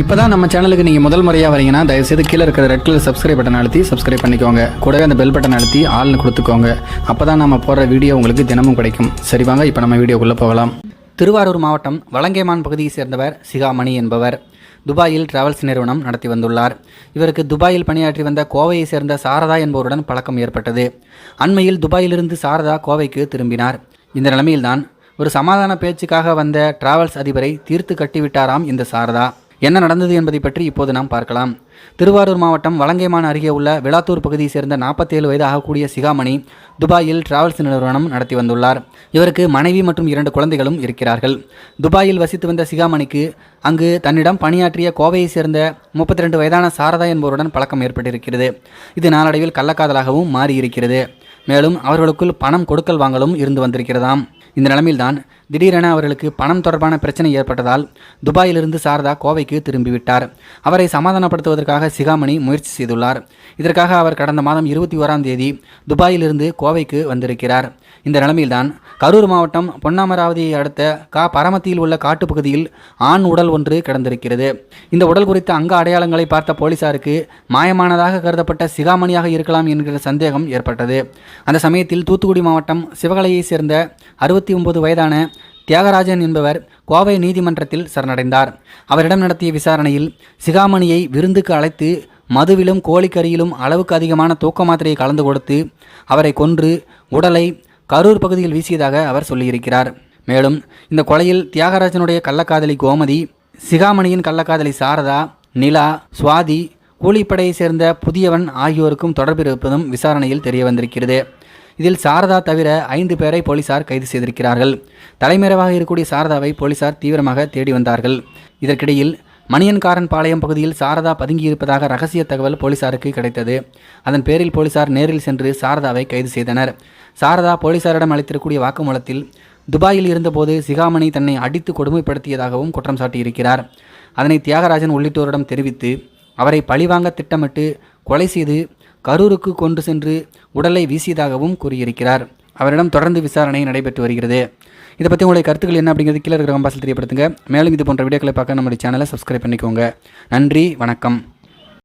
இப்போ தான் நம்ம சேனலுக்கு நீங்கள் முதல் முறையாக வரீங்கன்னா தயவுசெய்து கீழே இருக்கிற ரெட் கலர் சப்ஸ்கிரைப் பட்டன் அழுத்தி சப்ஸ்கிரைப் பண்ணிக்கோங்க. கூடவே அந்த பெல் பட்டன் அழுத்தி ஆள்னு கொடுத்துக்கோங்க. அப்போ தான் நம்ம போடுற வீடியோ உங்களுக்கு தினமும் கிடைக்கும். சரி வாங்க இப்போ நம்ம வீடியோக்குள்ளே போகலாம். திருவாரூர் மாவட்டம் வலங்கைமான் பகுதியை சேர்ந்தவர் சிகாமணி என்பவர் துபாயில் டிராவல்ஸ் நிறுவனம் நடத்தி வந்துள்ளார். இவருக்கு துபாயில் பணியாற்றி வந்த கோவையை சேர்ந்த சாரதா என்பவருடன் பழக்கம் ஏற்பட்டது. அண்மையில் துபாயிலிருந்து சாரதா கோவைக்கு திரும்பினார். இந்த நிலைமையில்தான் ஒரு சமாதான பேச்சுக்காக வந்த டிராவல்ஸ் அதிபரை தீர்த்து கட்டிவிட்டாராம் இந்த சாரதா. என்ன நடந்தது என்பதை பற்றி இப்போது நாம் பார்க்கலாம். திருவாரூர் மாவட்டம் வலங்கைமான் அருகே உள்ள விளாத்தூர் பகுதியை சேர்ந்த நாற்பத்தேழு வயது ஆகக்கூடிய சிகாமணி துபாயில் டிராவல்ஸ் நிறுவனம் நடத்தி வந்துள்ளார். இவருக்கு மனைவி மற்றும் இரண்டு குழந்தைகளும் இருக்கிறார்கள். துபாயில் வசித்து வந்த சிகாமணிக்கு அங்கு தன்னிடம் பணியாற்றிய கோவையை சேர்ந்த முப்பத்தி ரெண்டு வயதான சாரதா என்பவருடன் பழக்கம் ஏற்பட்டிருக்கிறது. இது நாளடைவில் கள்ளக்காதலாகவும் மாறியிருக்கிறது. மேலும் அவர்களுக்குள் பணம் கொடுக்கல் வாங்கலும் இருந்து வந்திருக்கிறதாம். இந்த நிலைமையில்தான் திடீரென அவர்களுக்கு பணம் தொடர்பான பிரச்சனை ஏற்பட்டதால் துபாயிலிருந்து சாரதா கோவைக்கு திரும்பிவிட்டார். அவரை சமாதானப்படுத்துவதற்காக சிகாமணி முயற்சி செய்துள்ளார். இதற்காக அவர் கடந்த மாதம் இருபத்தி ஓராம் தேதி துபாயிலிருந்து கோவைக்கு வந்திருக்கிறார். இந்த நிலைமையில்தான் கரூர் மாவட்டம் பொன்னாமராவதியை அடுத்த கா பரமத்தியில் உள்ள காட்டுப்பகுதியில் ஆண் உடல் ஒன்று கிடந்திருக்கிறது. இந்த உடல் குறித்த அங்க அடையாளங்களை பார்த்த போலீசாருக்கு மாயமானதாக கருதப்பட்ட சிகாமணியாக இருக்கலாம் என்கிற சந்தேகம் ஏற்பட்டது. அந்த சமயத்தில் தூத்துக்குடி மாவட்டம் சிவகலையை சேர்ந்த அறுபத்தி ஒன்பது வயதான தியாகராஜன் என்பவர் கோவை நீதிமன்றத்தில் சரணடைந்தார். அவரிடம் நடத்திய விசாரணையில் சிகாமணியை விருந்துக்கு அழைத்து மதுவிலும் கோழிக்கறியிலும் அளவுக்கு அதிகமான தூக்க மாத்திரையை கலந்து கொடுத்து அவரை கொன்று உடலை கரூர் பகுதியில் வீசியதாக அவர் சொல்லியிருக்கிறார். மேலும் இந்த கொலையில் தியாகராஜனுடைய கள்ளக்காதலி கோமதி சிகாமணியின் கள்ளக்காதலி சாரதா நிலா சுவாதி கூலிப்படையை சேர்ந்த புதியவன் ஆகியோருக்கும் தொடர்பு இருப்பதும் விசாரணையில் தெரிய வந்திருக்கிறது. இதில் சாரதா தவிர ஐந்து பேரை போலீசார் கைது செய்திருக்கிறார்கள். தலைமறைவாக இருக்கக்கூடிய சாரதாவை போலீசார் தீவிரமாக தேடி வந்தார்கள். இதற்கிடையில் மணியன்காரன் பாளையம் பகுதியில் சாரதா பதுங்கியிருப்பதாக ரகசிய தகவல் போலீசாருக்கு கிடைத்தது. அதன் பேரில் போலீசார் நேரில் சென்று சாரதாவை கைது செய்தனர். சாரதா போலீசாரிடம் அளித்திருக்கூடிய வாக்குமூலத்தில் துபாயில் இருந்தபோது சிகாமணி தன்னை அடித்து கொடுமைப்படுத்தியதாகவும் குற்றம் சாட்டியிருக்கிறார். அதனை தியாகராஜன் உள்ளிட்டோரிடம் தெரிவித்து அவரை பழிவாங்க திட்டமிட்டு கொலை செய்து கரூருக்கு கொண்டு சென்று உடலை வீசியதாகவும் கூறியிருக்கிறார். அவரிடம் தொடர்ந்து விசாரணை நடைபெற்று வருகிறது. இதை பற்றி உங்களுடைய கருத்துக்கள் என்ன அப்படிங்கிறது கீழே இருக்கிற கம்பாசில் தெரியப்படுத்துங்க. மேலும் இது போன்ற வீடியோக்களை பார்க்க நம்முடைய சேனலை சப்ஸ்கிரைப் பண்ணிக்கோங்க. நன்றி வணக்கம்.